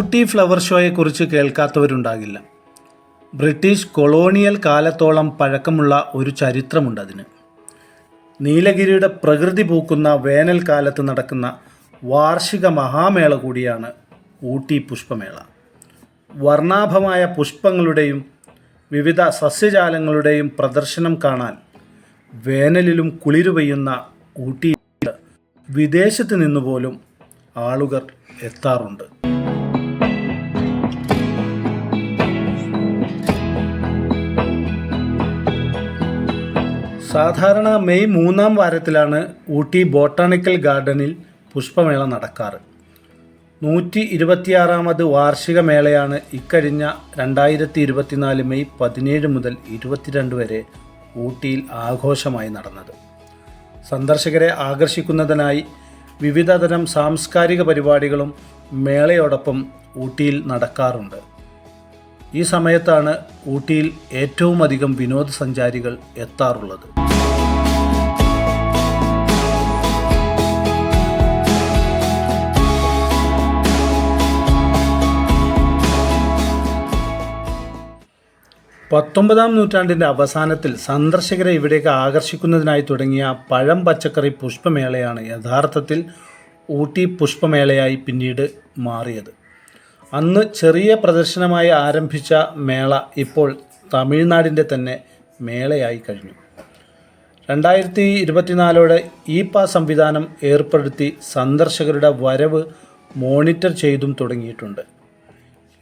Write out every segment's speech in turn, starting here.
Ooty flower ഷോയെക്കുറിച്ച് കേൾക്കാത്തവരുണ്ടാകില്ല. British colonial കാലത്തോളം പഴക്കമുള്ള ഒരു ചരിത്രമുണ്ട് അതിന് നീലഗിരിയുടെ പ്രകൃതി പൂക്കുന്ന വേനൽക്കാലത്ത് നടക്കുന്ന വാർഷിക മഹാമേള കൂടിയാണ് ഊട്ടി പുഷ്പമേള. വർണാഭമായ പുഷ്പങ്ങളുടെയും വിവിധ സസ്യജാലങ്ങളുടെയും പ്രദർശനം കാണാൻ വേനലിലും കുളിരു പെയ്യുന്ന ഊട്ടി വിദേശത്ത് നിന്നുപോലും ആളുകൾ എത്താറുണ്ട്. സാധാരണ മെയ് മൂന്നാം വാരത്തിലാണ് ഊട്ടി ബോട്ടാണിക്കൽ ഗാർഡനിൽ പുഷ്പമേള നടക്കാറ്. നൂറ്റി ഇരുപത്തിയാറാമത് വാർഷിക മേളയാണ് ഇക്കഴിഞ്ഞ രണ്ടായിരത്തി ഇരുപത്തിനാല് മെയ് പതിനേഴ് മുതൽ ഇരുപത്തിരണ്ട് വരെ ഊട്ടിയിൽ ആഘോഷമായി നടന്നത്. സന്ദർശകരെ ആകർഷിക്കുന്നതിനായി വിവിധതരം സാംസ്കാരിക പരിപാടികളും മേളയോടൊപ്പം ഊട്ടിയിൽ നടക്കാറുണ്ട്. ഈ സമയത്താണ് ഊട്ടിയിൽ ഏറ്റവും അധികം വിനോദസഞ്ചാരികൾ എത്താറുള്ളത്. പത്തൊമ്പതാം നൂറ്റാണ്ടിന്റെ അവസാനത്തിൽ സന്ദർശകരെ ഇവിടേക്ക് ആകർഷിക്കുന്നതിനായി തുടങ്ങിയ പഴം പച്ചക്കറി പുഷ്പമേളയാണ് യഥാർത്ഥത്തിൽ ഊട്ടി പുഷ്പമേളയായി പിന്നീട് മാറിയത്. അന്ന് ചെറിയ പ്രദർശനമായി ആരംഭിച്ച മേള ഇപ്പോൾ തമിഴ്നാടിന്റെ തന്നെ മേളയായി കഴിഞ്ഞു. രണ്ടായിരത്തി ഇരുപത്തിനാലോടെ ഇ പാസ് സംവിധാനം ഏർപ്പെടുത്തി സന്ദർശകരുടെ വരവ് മോണിറ്റർ ചെയ്തും തുടങ്ങിയിട്ടുണ്ട്.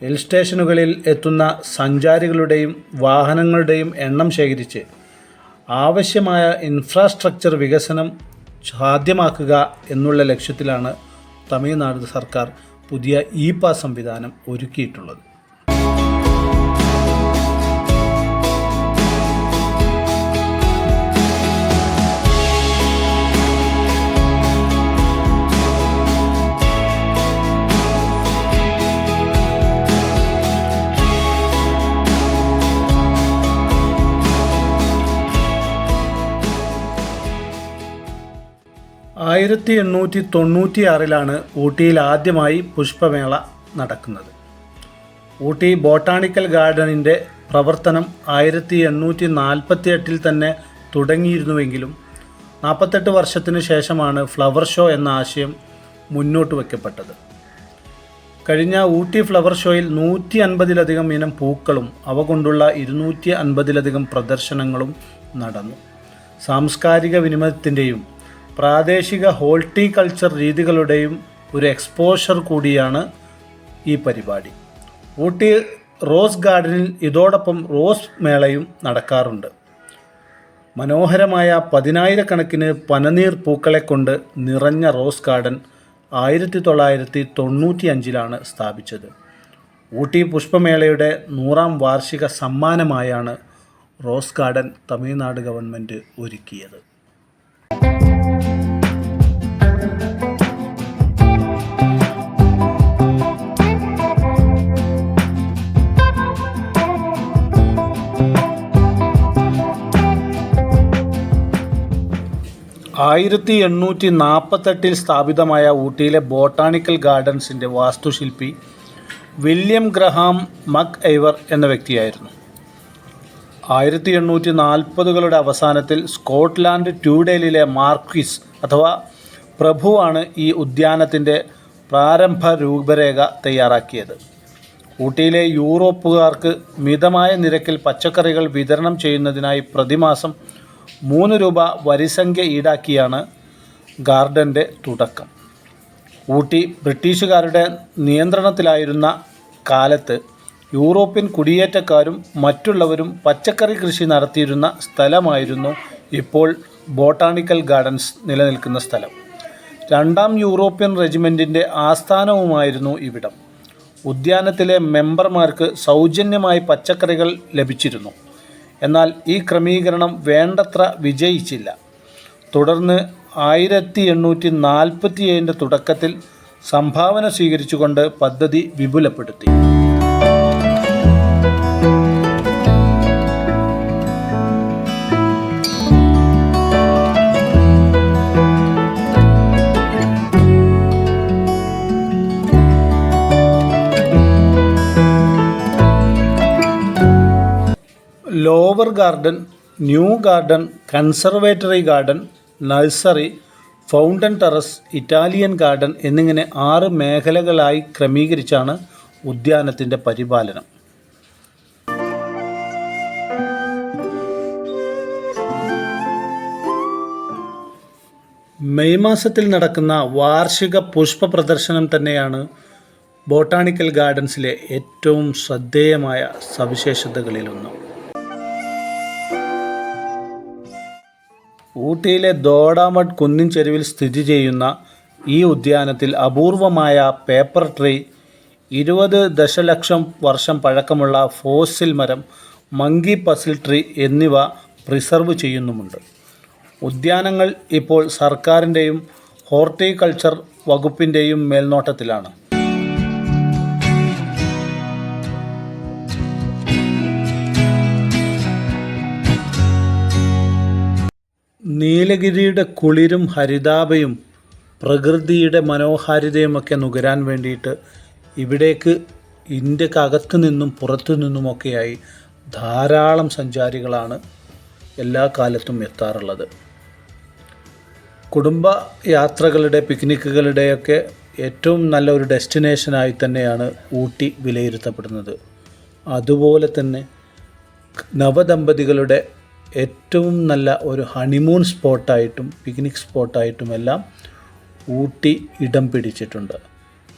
ഹിൽ സ്റ്റേഷനുകളിൽ എത്തുന്ന സഞ്ചാരികളുടെയും വാഹനങ്ങളുടെയും എണ്ണം ശേഖരിച്ച് ആവശ്യമായ ഇൻഫ്രാസ്ട്രക്ചർ വികസനം സാധ്യമാക്കുക എന്നുള്ള ലക്ഷ്യത്തിലാണ് തമിഴ്നാട് സർക്കാർ പുതിയ ഇ പാസ് സംവിധാനം ഒരുക്കിയിട്ടുള്ളത്. ആയിരത്തി എണ്ണൂറ്റി തൊണ്ണൂറ്റി ആറിലാണ് ഊട്ടിയിൽ ആദ്യമായി പുഷ്പമേള നടക്കുന്നത്. ഊട്ടി ബോട്ടാണിക്കൽ ഗാർഡനിന്റെ പ്രവർത്തനം ആയിരത്തി എണ്ണൂറ്റി നാൽപ്പത്തി എട്ടിൽ തന്നെ തുടങ്ങിയിരുന്നുവെങ്കിലും നാൽപ്പത്തെട്ട് വർഷത്തിനു ശേഷമാണ് ഫ്ലവർ ഷോ എന്ന ആശയം മുന്നോട്ട് വയ്ക്കപ്പെട്ടത്. കഴിഞ്ഞ ഊട്ടി ഫ്ലവർ ഷോയിൽ നൂറ്റി അൻപതിലധികം ഇനം പൂക്കളും അവ കൊണ്ടുള്ള ഇരുന്നൂറ്റി അൻപതിലധികം പ്രദർശനങ്ങളും നടന്നു. സാംസ്കാരിക വിനിമയത്തിന്റെയും പ്രാദേശിക ഹോർട്ടിക്കൾച്ചർ രീതികളുടെയും ഒരു എക്സ്പോഷർ കൂടിയാണ് ഈ പരിപാടി. ഊട്ടി റോസ് ഗാർഡനിൽ ഇതോടൊപ്പം റോസ് മേളയും നടക്കാറുണ്ട്. മനോഹരമായ പതിനായിരക്കണക്കിന് പനനീർ പൂക്കളെ കൊണ്ട് നിറഞ്ഞ റോസ് ഗാർഡൻ ആയിരത്തി തൊള്ളായിരത്തി തൊണ്ണൂറ്റി അഞ്ചിലാണ് സ്ഥാപിച്ചത്. ഊട്ടി പുഷ്പമേളയുടെ നൂറാം വാർഷിക സമ്മാനമായാണ് റോസ് ഗാർഡൻ തമിഴ്നാട് ഗവൺമെന്റ് ഒരുക്കിയത്. ആയിരത്തി എണ്ണൂറ്റി നാൽപ്പത്തെട്ടിൽ സ്ഥാപിതമായ ഊട്ടിയിലെ ബോട്ടാണിക്കൽ ഗാർഡൻസിന്റെ വാസ്തുശില്പി വില്യം ഗ്രഹാം മക് ഐവർ എന്ന വ്യക്തിയായിരുന്നു. ആയിരത്തി എണ്ണൂറ്റി നാൽപ്പതുകളുടെ അവസാനത്തിൽ സ്കോട്ട്ലാൻഡ് ട്യൂഡേലിലെ മാർക്വിസ് അഥവാ പ്രഭുവാണ് ഈ ഉദ്യാനത്തിന്റെ പ്രാരംഭ രൂപരേഖ തയ്യാറാക്കിയത്. ഊട്ടിയിലെ യൂറോപ്പുകാർക്ക് മിതമായ നിരക്കിൽ പച്ചക്കറികൾ വിതരണം ചെയ്യുന്നതിനായി പ്രതിമാസം മൂന്ന് രൂപ വരിസംഖ്യ ഈടാക്കിയാണ് ഗാർഡന്റെ തുടക്കം. ഊട്ടി ബ്രിട്ടീഷുകാരുടെ നിയന്ത്രണത്തിലായിരുന്ന കാലത്ത് യൂറോപ്യൻ കുടിയേറ്റക്കാരും മറ്റുള്ളവരും പച്ചക്കറി കൃഷി നടത്തിയിരുന്ന സ്ഥലമായിരുന്നു ഇപ്പോൾ ബോട്ടാണിക്കൽ ഗാർഡൻസ് നിലനിൽക്കുന്ന സ്ഥലം. രണ്ടാം യൂറോപ്യൻ റെജിമെന്റിന്റെ ആസ്ഥാനവുമായിരുന്നു ഇവിടം. ഉദ്യാനത്തിലെ മെമ്പർമാർക്ക് സൗജന്യമായി പച്ചക്കറികൾ ലഭിച്ചിരുന്നു. എന്നാൽ ഈ ക്രമീകരണം വേണ്ടത്ര വിജയിച്ചില്ല. തുടർന്ന് ആയിരത്തി എണ്ണൂറ്റി നാൽപ്പത്തി ഏഴിന്റെ തുടക്കത്തിൽ സംഭാവന സ്വീകരിച്ചുകൊണ്ട് പദ്ധതി വിപുലപ്പെടുത്തി. Flower garden new garden conservatory garden nursery fountain terrace Italian garden എന്നിങ്ങനെ ആറ് മേഖലകളായി ക്രമീകരിച്ചാണ് ഉദ്യാനത്തിന്റെ പരിപാലനം. മെയ് മാസത്തിൽ നടക്കുന്ന വാർഷിക പുഷ്പ പ്രദർശനം തന്നെയാണ് ബോട്ടാണിക്കൽ ഗാർഡൻസിലെ ഏറ്റവും ശ്രദ്ധേയമായ സവിശേഷതകളിലൊന്ന്. ഊട്ടിയിലെ ദോഡാമഡ് കുന്നിൻ ചെരുവിൽ സ്ഥിതി ചെയ്യുന്ന ഈ ഉദ്യാനത്തിൽ അപൂർവമായ പേപ്പർ ട്രീ ഇരുപത് ദശലക്ഷം വർഷം പഴക്കമുള്ള ഫോസിൽ മരം മങ്കി പസിൽ ട്രീ എന്നിവ പ്രിസർവ് ചെയ്യുന്നുമുണ്ട്. ഉദ്യാനങ്ങൾ ഇപ്പോൾ സർക്കാരിന്റെയും ഹോർട്ടിക്കൾച്ചർ വകുപ്പിന്റെയും മേൽനോട്ടത്തിലാണ്. നീലഗിരിയുടെ കുളിരും ഹരിതാപയും പ്രകൃതിയുടെ മനോഹാരിതയുമൊക്കെ നുകരാൻ വേണ്ടിയിട്ട് ഇവിടേക്ക് ഇന്ത്യക്കകത്തു നിന്നും പുറത്തു നിന്നുമൊക്കെയായി ധാരാളം സഞ്ചാരികളാണ് എല്ലാ കാലത്തും എത്താറുള്ളത്. കുടുംബ യാത്രകളുടെ പിക്നിക്കുകളുടെയൊക്കെ ഏറ്റവും നല്ല ഒരു ഡെസ്റ്റിനേഷനായി തന്നെയാണ് ഊട്ടി വിലയിരുത്തപ്പെടുന്നത്. അതുപോലെ തന്നെ നവദമ്പതികളുടെ ഏറ്റവും നല്ല ഒരു ഹണിമൂൺ സ്പോട്ടായിട്ടും പിക്നിക് സ്പോട്ടായിട്ടും എല്ലാം ഊട്ടി ഇടം പിടിച്ചിട്ടുണ്ട്.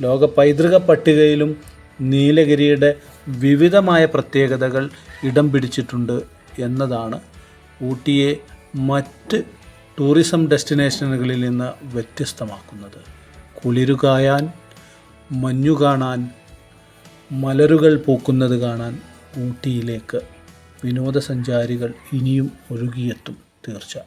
ലോക പൈതൃക പട്ടികയിലും നീലഗിരിയുടെ വിവിധമായ പ്രത്യേകതകൾ ഇടം പിടിച്ചിട്ടുണ്ട് എന്നതാണ് ഊട്ടിയെ മറ്റ് ടൂറിസം ഡെസ്റ്റിനേഷനുകളിൽ നിന്ന് വ്യത്യസ്തമാക്കുന്നത്. കുളിരുകായാൻ മഞ്ഞു കാണാൻ മലരുകൾ പൂക്കുന്നത് കാണാൻ ഊട്ടിയിലേക്ക് വിനോദസഞ്ചാരികൾ ഇനിയും ഒഴുകിയെത്തും. തീർച്ച.